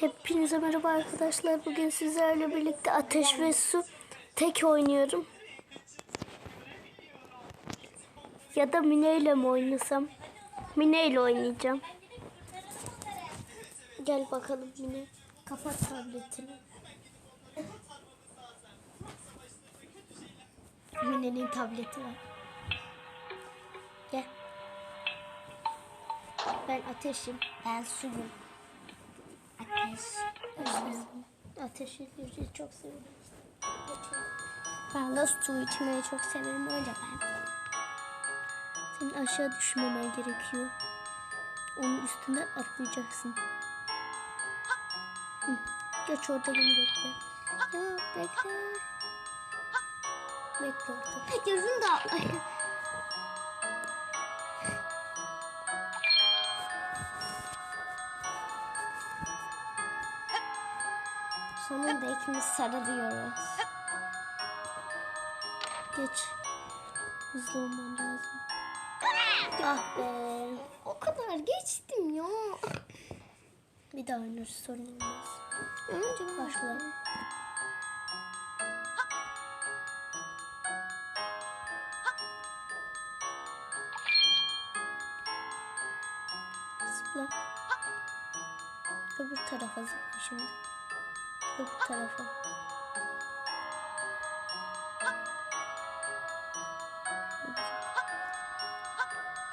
Hepinize merhaba arkadaşlar. Bugün sizlerle birlikte Ateş ve Su tek oynuyorum. Ya da Mine ile mi oynasam? Mine ile oynayacağım. Gel bakalım Mine. Kapat tabletini. Mine'nin tableti var. Gel. Ben ateşim. Ben suyum. Ateş. Ateşi yüzüğü çok seviyorum. Ben de su içmeyi çok severim öyle ben. Senin aşağı düşmemen gerekiyor. Onun üstüne atlayacaksın. Hı. Geç orada beni bekle. Ya bekle. Bekle orada. Gözüm da İkimiz sarılıyoruz. Geç. Hızlı olman lazım. Ah be. O kadar geçtim ya. Bir daha oynarız sorun olmaz. Önce Başla. Zıpla. Öbür tarafa zıpla şimdi. Öbür tarafa.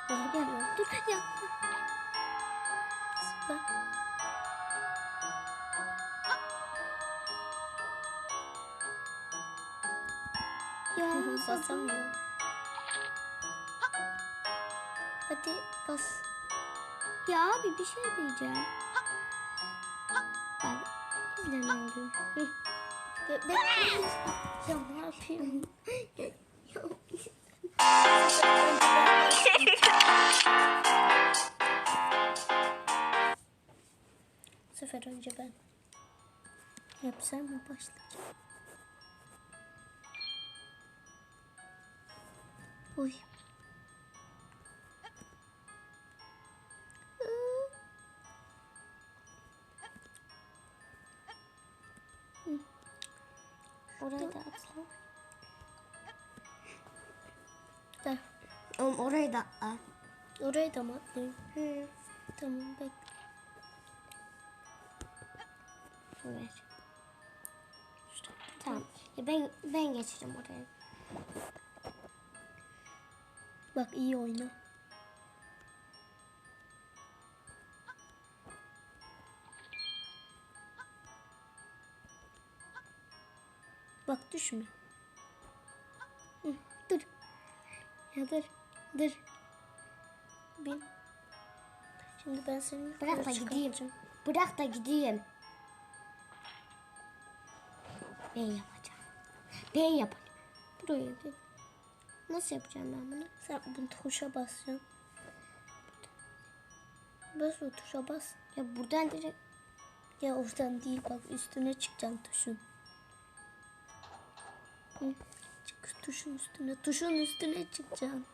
Ya geliyor. Dur ya. Zıpla. Ya Basamıyorum. Hadi bas. Ya abi bir şey diyeceğim. Bak izle ne oluyor. Hı. Be be ya ne yapayım? Bu sefer önce ben. Hep sen mi başlayacaksın? Uy. Da. Oğlum orayı da atla. Oraya da mı atlayayım? Hı. Tamam bekle. Evet. Tamam. Ya ben ben geçeceğim oraya. Bak iyi oyna. Bak düşme. Hı, dur. Ya dur. Dur. Bin. Şimdi ben seni Bırak da gideyim. Bırak da gideyim. Ben yapacağım. Ben yapacağım. Buraya gel. Nasıl yapacağım ben bunu? Sen bu tuşa basacaksın. Bas o tuşa bas. Ya buradan direkt Ya oradan değil bak üstüne çıkacaksın tuşun. Çık tuşun üstüne. Tuşun üstüne çıkacaksın.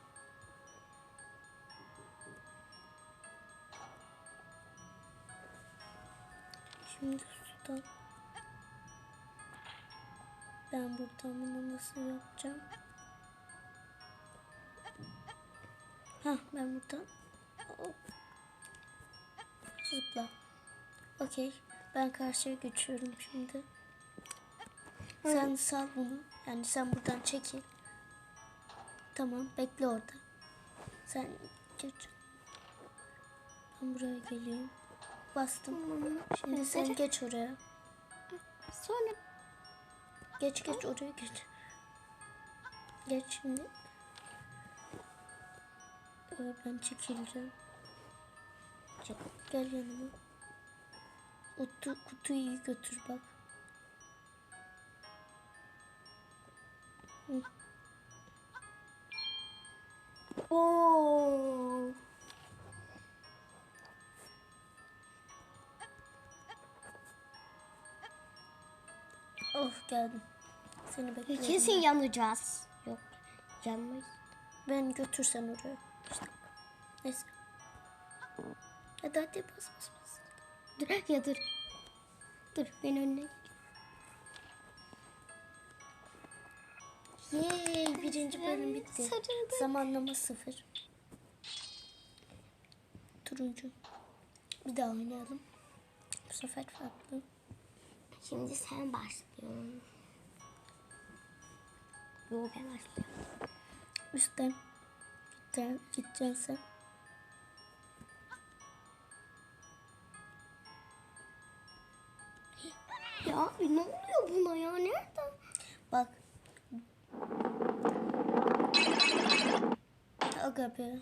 Şimdi sudan. Ben buradan bunu nasıl yapacağım? Ha ben buradan zıpla. Okey. Ben karşıya geçiyorum şimdi. Sen sal bunu. Yani sen buradan çekil. Tamam bekle orada. Sen geç. Ben buraya geleyim. Bastım. Şimdi sen geç oraya. sonra Geç geç oraya geç. Geç şimdi. Ee, ben çekileceğim. Çek. Gel yanıma. O tu- kutuyu götür bak. Oo. Of geldim. Seni bekliyorum. Kesin yanacağız. Yok. Yanmayız. Ben götürsen oraya. İşte. Neyse. Hadi hadi bas bas bas. Dur ya dur. Dur ben önüne. Yay birinci bölüm bitti. Zamanlama sıfır. Turuncu. Bir daha oynayalım. Bu sefer farklı. Şimdi sen başlıyorsun. Yo ben başlıyorum. Üstten gideceksin, gideceksin sen. Ya abi ne oluyor buna ya? Nereden? Bak. Aga be.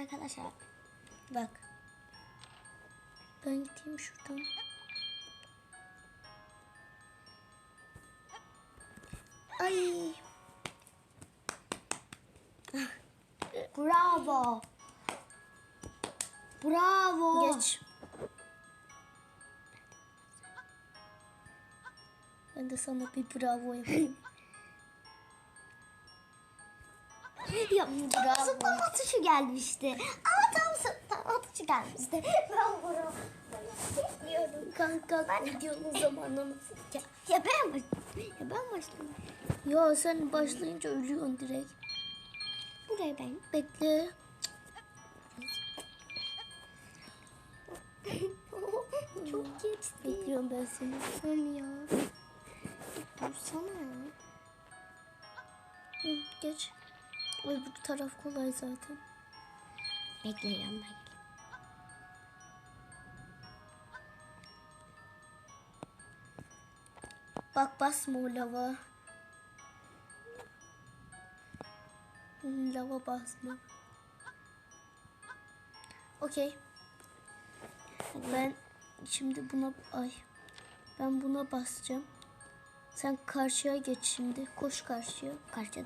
Arkadaşlar Bak. Ben gideyim şuradan. Ay. bravo. Bravo. Geç. Ben de sana bir bravo yapayım. Ya tam zıplama atışı gelmişti. Ama tam zıplama atışı gelmişti. Ben bekliyordum. Kanka videonun zamanlaması. Ya, ya ben baş... Ya ben başladım. Ya sen başlayınca ölüyorsun direkt. Buraya ben. Bekle. Çok geçti. Bekliyorum ben seni. Tamam ya. Dursana. Hı, geç. Öbür taraf kolay zaten. Bekle yanına gel. Bak basma o lava. Lava basma. Okey. Ben şimdi buna ay ben buna basacağım. Sen karşıya geç şimdi. Koş karşıya. Karşıda.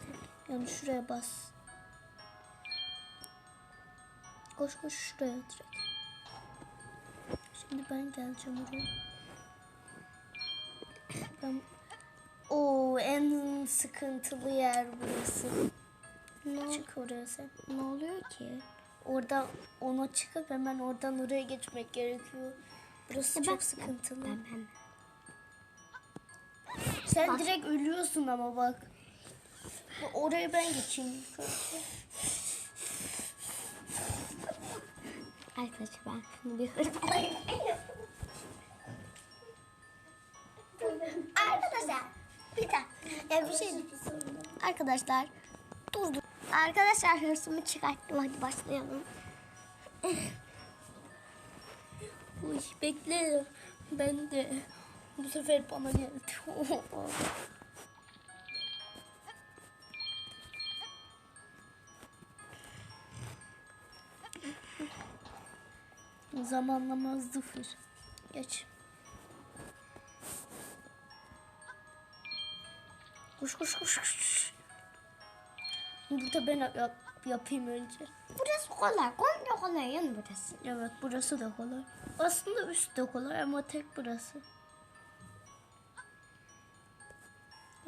Yani şuraya bas. Koş koş şuraya direkt. Şimdi ben geleceğim oraya. Ben... Oo en sıkıntılı yer burası. Ne, Çık oraya sen. ne oluyor ki? Oradan ona çıkıp hemen oradan oraya geçmek gerekiyor. Burası Ya çok ben- sıkıntılı. Ben ben. Sen Bak. direkt ölüyorsun ama bak. Oraya ben geçeyim. Arkadaşlar ben şunu bir hırpalayayım. Arkadaşlar bir dakika. Ya bir şey Arkadaşlar dur dur. Arkadaşlar hırsımı çıkarttım. Hadi başlayalım. Uy, bekle. Ben de. Bu sefer bana geldi. Zamanlama sıfır. Geç. Koş koş koş. koş. Burada ben yap, yapayım önce. Burası kolay. Komple kolay yan burası. Evet burası da kolay. Aslında üst de kolay ama tek burası.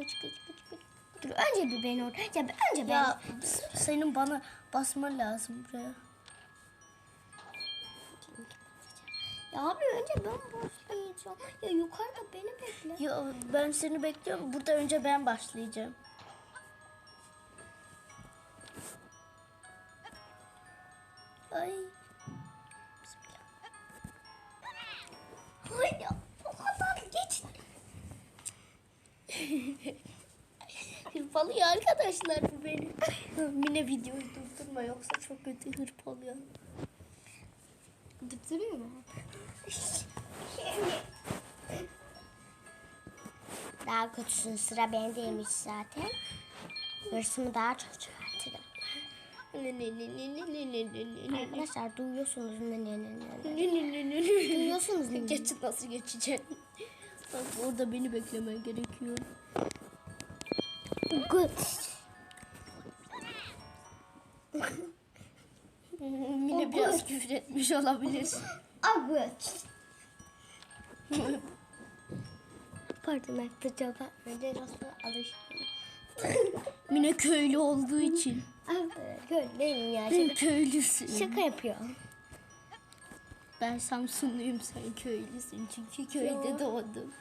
Geç geç geç geç. Dur önce bir beni oraya. Ya önce ben. Ya senin bana basman lazım buraya. Ya abi önce ben başlayacağım. Ya yukarıda beni bekle. Ya ben seni bekliyorum. Burada önce ben başlayacağım. Hırpalıyor arkadaşlar bu benim. Mine videoyu durdurma yoksa çok kötü hırpalıyor. Durdurayım mı? Daha kötüsün sıra bendeymiş zaten. Hırsımı daha çok çıkartırım. Arkadaşlar duyuyorsunuz ne ne ne ne. Duyuyorsunuz ne ne. Geç nasıl geçeceksin? Bak orada beni beklemen gerekiyor. Good. Mine biraz küfür etmiş olabilir. Good. Pardon arkadaşlar ben nasıl alıştım. Mine köylü olduğu için. Arkadaşlar benim ya. Şaka, köylüsün. şaka yapıyor. Ben Samsunluyum sen köylüsün. Çünkü köyde Yo. doğdum.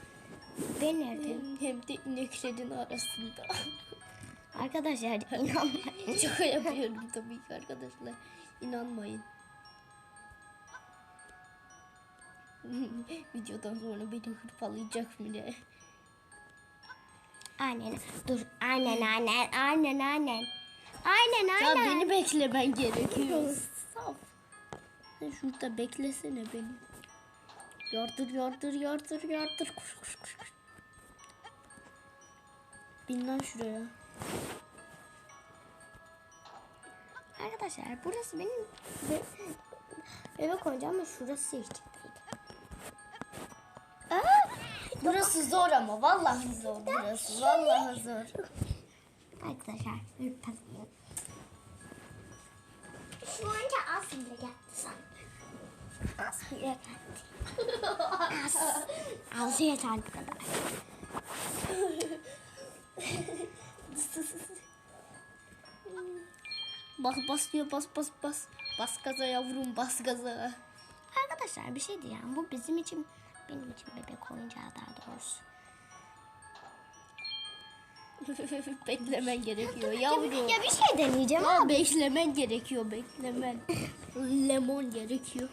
Ben neredeyim? Hem de ineklerin arasında. Arkadaşlar inanmayın. Şaka yapıyorum tabii ki arkadaşlar. İnanmayın. Videodan sonra beni hırpalayacak mı ne? Aynen. Dur. Aynen aynen. Aynen aynen. Aynen Ya aynen. beni beklemen gerekiyor. Saf. Şurada beklesene beni. Yardır yardır yardır yardır. Koş koş koş. koş. Bin lan şuraya. Arkadaşlar burası benim be, bebek oyuncağı ama şurası değil. Burası zor ama vallahi zor burası. Vallahi zor. Arkadaşlar hırpalayayım. Şu oyuncağı az bile sanki. Geldi. Az. Az yeter bu kadar. Bas bas diyor bas bas bas. Bas gaza yavrum bas gaza. Arkadaşlar bir şey diyeceğim. Bu bizim için benim için bebek oyuncağı daha doğrusu. beklemen gerekiyor Ya, yavrum. ya bir şey deneyeceğim Ya ama beklemen gerekiyor beklemen. Lemon gerekiyor.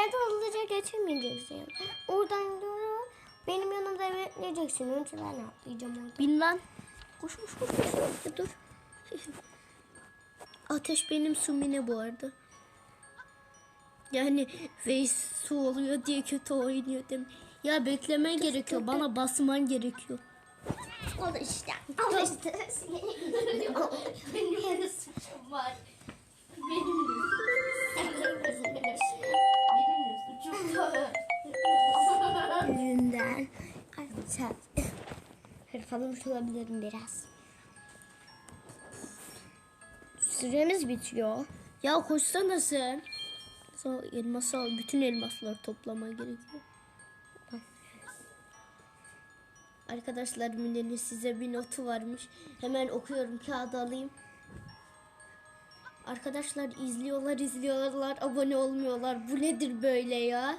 Sen de hızlıca geçirmeyeceksin. Oradan doğru benim yanımda bekleyeceksin. Önce ben atlayacağım oradan. Bin lan. Koş koş koş. koş. Dur. Ateş benim sumine bu arada. Yani Veys su oluyor diye kötü oynuyor dem. Ya beklemen gerekiyor. Bana basman gerekiyor. Al işte. Al işte. Benim suçum var. Benim de. Yüzünden. Arkadaşlar. Hırpalamış olabilirim biraz. Süremiz bitiyor. Ya koşsana sen. Sağ elması al. Bütün elmasları toplaman gerekiyor. Arkadaşlar Mine'nin size bir notu varmış. Hemen okuyorum kağıdı alayım. Arkadaşlar izliyorlar izliyorlar abone olmuyorlar. Bu nedir böyle ya?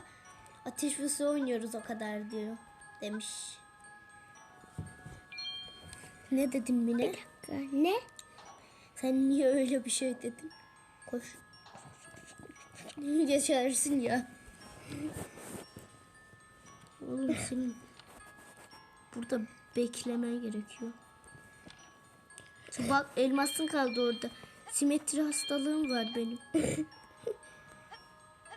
Ateş ve su oynuyoruz o kadar diyor. Demiş. Ne dedin Mine? Ne? Sen niye öyle bir şey dedin? Koş. Geçersin ya. Oğlum senin burada beklemen gerekiyor. Bak elmasın kaldı orada. Simetri hastalığım var benim.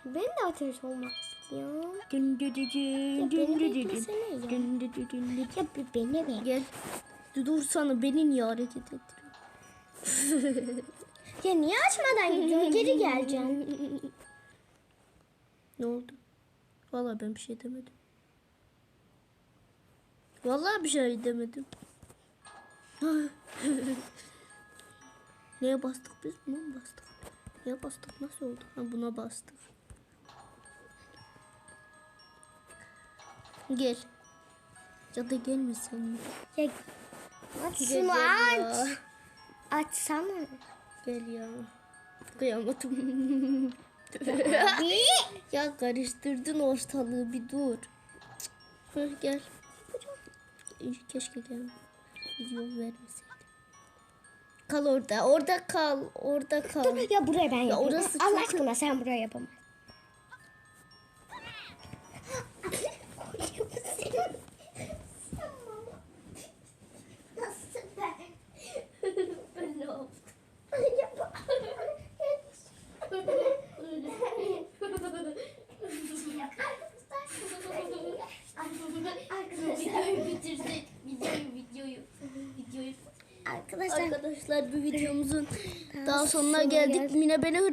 Ben de ateş olmak istiyorum. Dün dü dü dün, dün dün. Dün dü dü dün dü. Ya bir beni bekle. Gel. Dur Dursana beni niye hareket ettiriyorsun? Ya niye açmadan gidiyorsun? Geri geleceğim. Ne oldu? Vallahi ben bir şey demedim. Vallahi bir şey demedim. Neye bastık biz? Buna mı bastık? Neye bastık? Nasıl oldu? Ha buna bastık. Gel. Ya da gelmesin mi? Ya aç Gel, şunu aç. Açsana. Gel ya. Kıyamadım. Ya karıştırdın ortalığı bir dur. Hı, gel. Keşke gel. Video vermeseydim. Kal orada. Orada kal. Orada kal. ya buraya ben yapayım. orası Allah çok- aşkına sen buraya yapamazsın. Nasıl ben? ben ne yaptım? videoyu bitirsek. Videoyu, videoyu. Videoyu. Arkadaşlar bu videomuzun daha sonuna geldik. Mine beni hırp